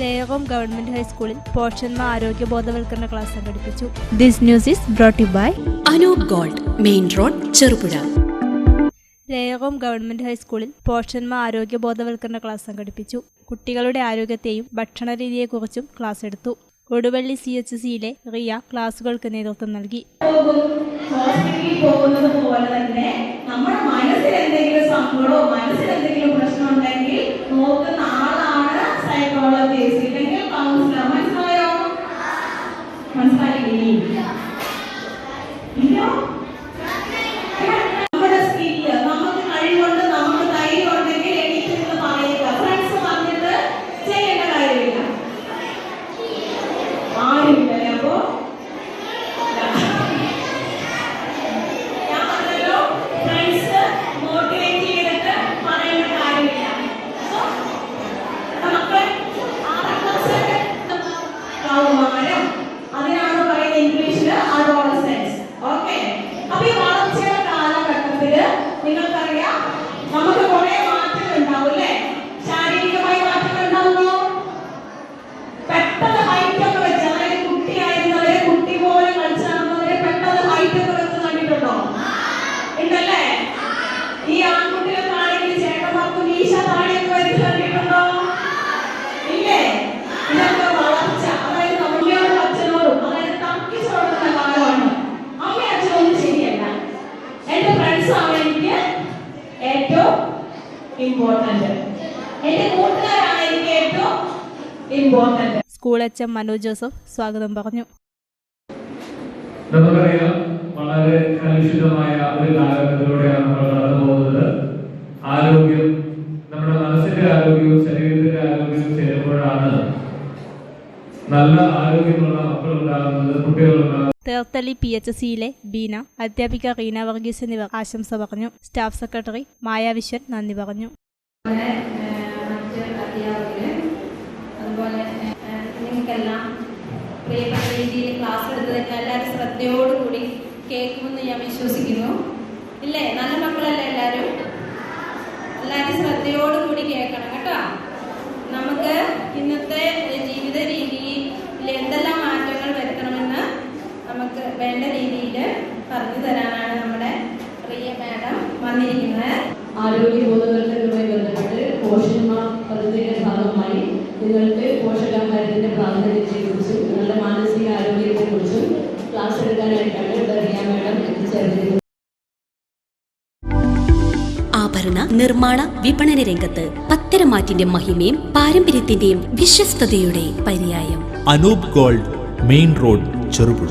ലേയകോം government ഹൈസ്കൂളിൽ പോഷന്മ ആരോഗ്യ ബോധവൽക്കരണ ക്ലാസ് സംഘടിപ്പിച്ചു. This news is brought by Anoop gold main road Cherupuzha. ലേയകോം government ഹൈസ്കൂളിൽ പോഷന്മ ആരോഗ്യ ബോധവൽക്കരണ ക്ലാസ് സംഘടിപ്പിച്ചു. കുട്ടികളുടെ ആരോഗ്യത്തെയും ഭക്ഷണ രീതിയെക്കുറിച്ചും ക്ലാസ് എടുത്തു. കൊടുവള്ളി സി എച്ച് സിയിലെ റിയ ക്ലാസുകൾക്ക് നേതൃത്വം നൽകി. ഹോസ്പിറ്റലിൽ പോകുന്നത് പോലെ തന്നെ നമ്മുടെ മനസ്സിൽ എന്തെങ്കിലും സങ്കടമോ മനസ്സിൽ എന്തെങ്കിലും മനസ്സിലായില്ലേ ഇല്ല ഇമ്പോർട്ടന്റ് എന്റെ കൂട്ടുകാരാണ് എനിക്ക് ഏറ്റവും important school H M Manoj Joseph സ്വാഗതം പറഞ്ഞു. നമുക്കറിയാം വളരെ കലുഷിതമായ ഒരു കാലഘട്ടത്തിലൂടെയാണ് നമ്മൾ കടന്നു പോകുന്നത് ആരോഗ്യം നമ്മുടെ മനസ്സിന്റെ ആരോഗ്യവും നല്ല ആരോഗ്യമുള്ള മക്കളുണ്ടാകുന്നത് കുട്ടികളുണ്ടാകുന്നത്. തേർത്തലി പി എച്ച് സിയിലെ ബീന അധ്യാപിക റീന വർഗീസ് എന്നിവർ ആശംസ പറഞ്ഞു. സ്റ്റാഫ് സെക്രട്ടറി മായാവിശ്വൻ നന്ദി പറഞ്ഞു. പ്രിയപ്പെട്ട രീതിയിൽ ക്ലാസ് എടുത്തതൊക്കെ എല്ലാവരും ശ്രദ്ധയോടുകൂടി കേൾക്കുമെന്ന് ഞാൻ വിശ്വസിക്കുന്നു. ഇല്ലേ? നല്ല മക്കളല്ലേ എല്ലാവരും? എല്ലാവരും ശ്രദ്ധയോടുകൂടി പറഞ്ഞു തരാനാണ് നമ്മുടെ പ്രിയ മാഡം വന്നിരിക്കുന്നത്. ആരോഗ്യ ബോധവൽക്കരണവുമായി ബന്ധപ്പെട്ട് പോഷന്മാർ പദ്ധതിയുടെ ഭാഗമായി നിങ്ങൾക്ക് പോഷകാഹാരത്തിന്റെ പ്രാധാന്യത്തെക്കുറിച്ചും നിങ്ങളുടെ മാനസിക ആരോഗ്യത്തെക്കുറിച്ചും ക്ലാസ് എടുക്കാനായിട്ടാണ് ഇവിടെ റിയ മാഡം എത്തിച്ചേർന്നിരുന്നത് ആഭരണ നിർമ്മാണ വിപണന രംഗത്ത് പത്തരമാറ്റിന്റെ മഹിമയും പാരമ്പര്യത്തിന്റെയും വിശ്വസ്തയുടെ പര്യായം. Anoop gold main road Cherupuzha.